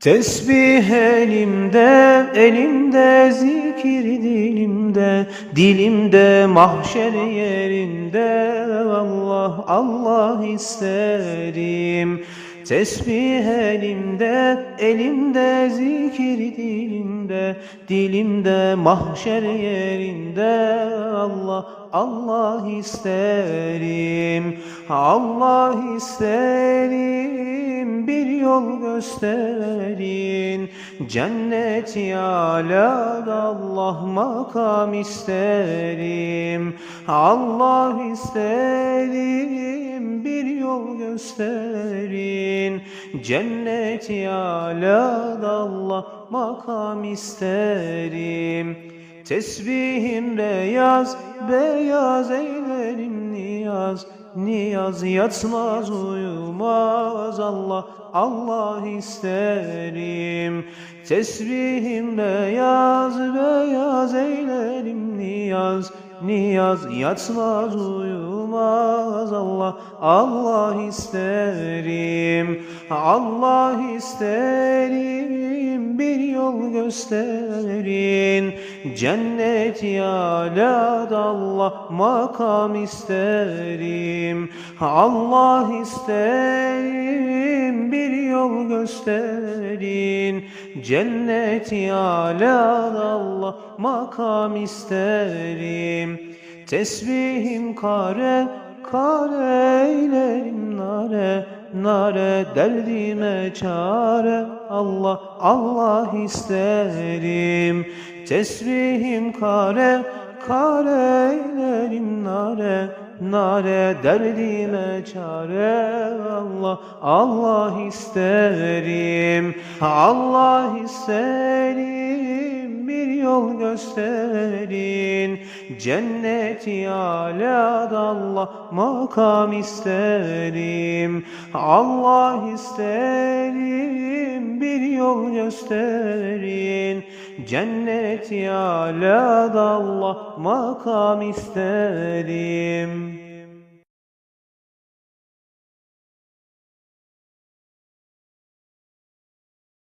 Tesbih elimde, elimde zikir dilimde, dilimde mahşer yerinde Allah Allah isterim. Tesbih elimde, elimde zikir dilimde, dilimde mahşer yerinde Allah Allah isterim. Allah isterim yol gösterin. Cennet alada Allah makam isterim. Allah isterim bir yol gösterin. Cennet alada Allah makam isterim Tesbihim beyaz, beyaz eylerim niyaz. Niyaz yatmaz uyumaz Allah Allah isterim. Tesbihim beyaz beyaz eylerim niyaz. Niyaz yatmaz uyumaz Allah Allah isterim. Allah isterim bir yol gösterin. Cennet alada Allah makam isterim. Allah isterim bir yol gösterin. Cennet alada Allah makam isterim. Tesbihim kare kare eylerim nare nare derdime çare Allah Allah isterim. Tesbihim kare kare eylerim nare. Nare derdime çare Allah Allah isterim. Allah isterim yol gösterin. Cennet alada Allah makam isterim. Allah isterim bir yol gösterin. Cennet alada Allah makam isterim